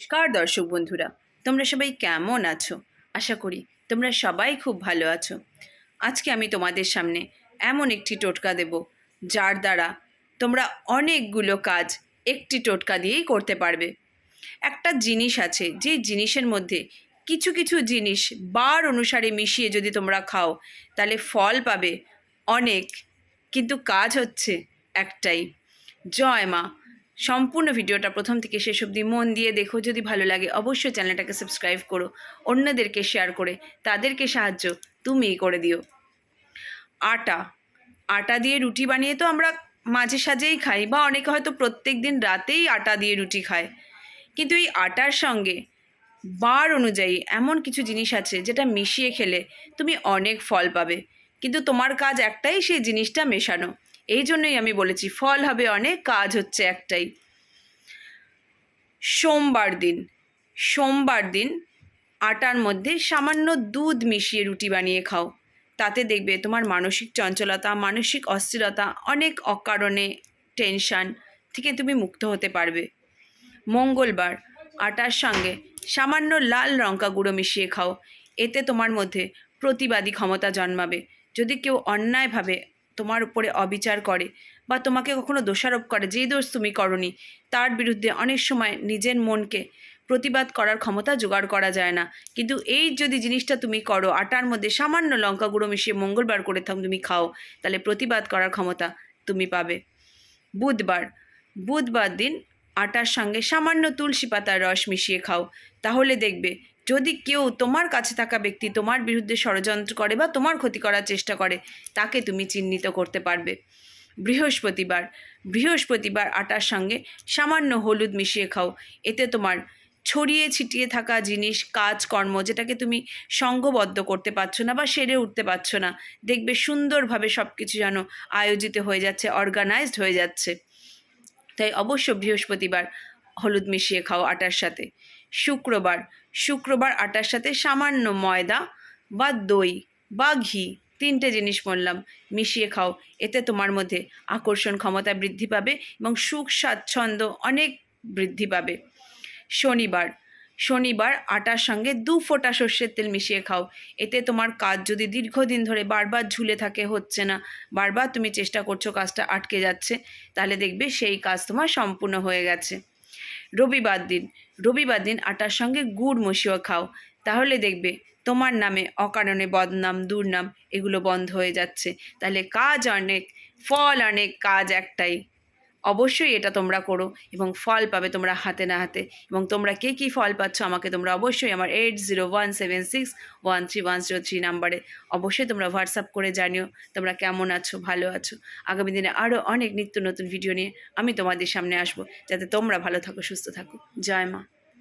নমস্কার দর্শক বন্ধুরা, তোমরা সবাই কেমন আছো? আশা করি তোমরা সবাই খুব ভালো আছো। আজকে আমি তোমাদের সামনে এমন একটি টোটকা দেব, যার দ্বারা তোমরা অনেকগুলো কাজ একটি টোটকা দিয়েই করতে পারবে। একটা জিনিস আছে, যে জিনিসের মধ্যে কিছু কিছু জিনিস বার অনুসারে মিশিয়ে যদি তোমরা খাও, তাহলে ফল পাবে অনেক। কিন্তু কাজ হচ্ছে একটাই, জয় মা। সম্পূর্ণ ভিডিওটা প্রথম থেকে শেষ অবধি মন দিয়ে দেখো, যদি ভালো লাগে অবশ্যই চ্যানেলটাকে সাবস্ক্রাইব করো, অন্যদেরকে শেয়ার করে, তাদেরকে সাহায্য তুমিই করে দিও। আটা আটা দিয়ে রুটি বানিয়ে তো আমরা মাঝে সাঝেই খাই, বা অনেকে হয়তো প্রত্যেক দিন রাতেই আটা দিয়ে রুটি খায়। কিন্তু এই আটার সঙ্গে বার অনুযায়ী এমন কিছু জিনিস আছে যেটা মিশিয়ে খেলে তুমি অনেক ফল পাবে। কিন্তু তোমার কাজ একটাই, সেই জিনিসটা মেশানো। এই জন্যই আমি বলেছি, ফল হবে অনেক, কাজ হচ্ছে একটাই। সোমবার দিন সোমবার দিন আটার মধ্যে সামান্য দুধ মিশিয়ে রুটি বানিয়ে খাও। তাতে দেখবে তোমার মানসিক চঞ্চলতা, মানসিক অস্থিরতা অনেক অকারণে টেনশান থেকে তুমি মুক্ত হতে পারবে। মঙ্গলবার আটার সঙ্গে সামান্য লাল লঙ্কা গুঁড়ো মিশিয়ে খাও। এতে তোমার মধ্যে প্রতিবাদী ক্ষমতা জন্মাবে। যদি কেউ অন্যায়ভাবে তোমার উপরে অবিচার করে বা তোমাকে কখনো দোষারোপ করে, যেই দোষ তুমি করনি, তার বিরুদ্ধে অনেক সময় নিজের মনকে প্রতিবাদ করার ক্ষমতা জোগাড় করা যায় না। কিন্তু এই যদি জিনিসটা তুমি করো, আটার মধ্যে সামান্য লঙ্কা গুঁড়ো মিশিয়ে মঙ্গলবার করে থাক তুমি খাও, তাহলে প্রতিবাদ করার ক্ষমতা তুমি পাবে। বুধবার বুধবার দিন আটার সঙ্গে সামান্য তুলসী পাতার রস মিশিয়ে খাও, তাহলে দেখবে যদি কেউ তোমার কাছে থাকা ব্যক্তি তোমার বিরুদ্ধে ষড়যন্ত্র করে বা তোমার ক্ষতি করার চেষ্টা করে, তাকে তুমি চিহ্নিত করতে পারবে। বৃহস্পতিবার বৃহস্পতিবার আটার সঙ্গে সামান্য হলুদ মিশিয়ে খাও। এতে তোমার ছড়িয়ে ছিটিয়ে থাকা জিনিস কাজকর্ম যেটাকে তুমি সঙ্গবদ্ধ করতে পারছ না বা সেরে উঠতে পারছ না, দেখবে সুন্দরভাবে সব কিছু যেন আয়োজিত হয়ে যাচ্ছে অর্গানাইজড হয়ে যাচ্ছে। তাই অবশ্য বৃহস্পতিবার হলুদ মিশিয়ে খাও আটার সাথে। শুক্রবার শুক্রবার আটার সাথে সামান্য ময়দা বা দই বা ঘি, তিনটে জিনিস বললাম, মিশিয়ে খাও। এতে তোমার মধ্যে আকর্ষণ ক্ষমতা বৃদ্ধি পাবে এবং সুখ, স্বাচ্ছন্দ্য অনেক বৃদ্ধি পাবে। শনিবার শনিবার আটার সঙ্গে দু ফোঁটা সর্ষের তেল মিশিয়ে খাও। এতে তোমার কাজ যদি দীর্ঘদিন ধরে বারবার ঝুলে থাকে, হচ্ছে না। বারবার তুমি চেষ্টা করছ কাজটা আটকে যাচ্ছে, তাহলে দেখবে সেই কাজ তোমার সম্পূর্ণ হয়ে গেছে। রবিবার দিন। রবিবার দিন আটার সঙ্গে গুড় মশিও খাও। তাহলে দেখবে তোমার নামে অকারণে বদনাম, দুর্নাম এগুলো বন্ধ হয়ে যাচ্ছে। তাহলে কাজ অনেক, ফল অনেক, কাজ একটাই। অবশ্যই এটা তোমরা করো এবং ফল পাবে তোমরা হাতে না হাতে। এবং তোমরা কে কী ফল পাচ্ছ আমাকে তোমরা অবশ্যই আমার eight zero one seven six one three one zero three নাম্বারে অবশ্যই তোমরা হোয়াটসঅ্যাপ করে জানিও তোমরা কেমন আছো, ভালো আছো। আগামী দিনে আরও অনেক নিত্য নতুন ভিডিও নিয়ে আমি তোমাদের সামনে আসব। যাতে তোমরা ভালো থাকো, সুস্থ থাকো। জয় মা।